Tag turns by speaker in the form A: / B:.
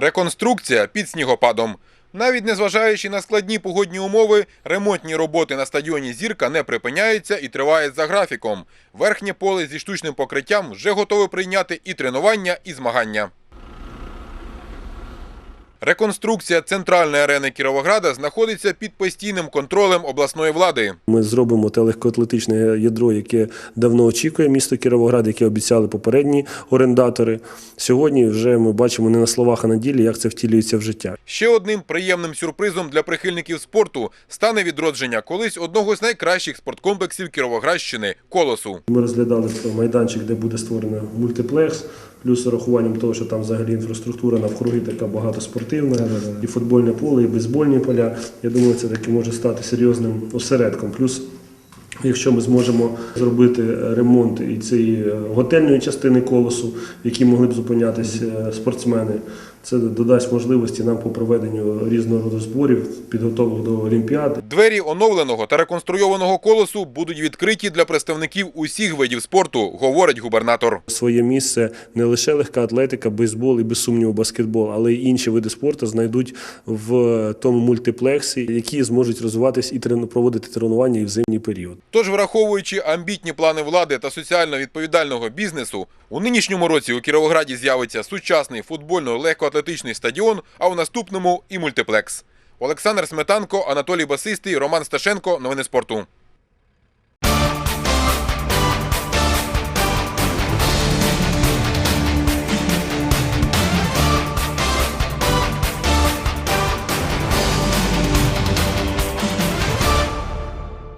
A: Реконструкція під снігопадом. Навіть незважаючи на складні погодні умови, ремонтні роботи на стадіоні Зірка не припиняються і тривають за графіком. Верхнє поле зі штучним покриттям вже готове прийняти і тренування, і змагання. Реконструкція центральної арени Кіровограда знаходиться під постійним контролем обласної влади.
B: Ми зробимо те легкоатлетичне ядро, яке давно очікує місто Кіровоград, яке обіцяли попередні орендатори. Сьогодні вже ми бачимо не на словах, а на ділі, як це втілюється в життя.
A: Ще одним приємним сюрпризом для прихильників спорту стане відродження колись одного з найкращих спорткомплексів Кіровоградщини колосу.
B: Ми розглядали майданчик, де буде створено мультиплекс, плюс з урахуванням того, що там взагалі інфраструктура навкруги така багатоспортивна, і футбольне поле, і бейсбольні поля. Я думаю, це таки може стати серйозним осередком. Плюс Якщо ми зможемо зробити ремонт і цієї готельної частини колосу, в якій могли б зупинятися е, спортсмени, це додасть можливості нам по проведенню різного роду зборів, підготовок до Олімпіади.
A: Двері оновленого та реконструйованого колосу будуть відкриті для представників усіх видів спорту, говорить губернатор.
B: Своє місце не лише легка атлетика, бейсбол і без сумніву баскетбол, але й інші види спорту знайдуть в тому мультиплексі, які зможуть розвиватись і проводити тренування і в зимній період.
A: Тож, враховуючи амбітні плани влади та соціально відповідального бізнесу, у нинішньому році у Кіровограді з'явиться сучасний футбольно-легкоатлетичний стадіон, а у наступному і мультиплекс. Олександр Сметанко, Анатолій Басистий, Роман Сташенко. Новини спорту.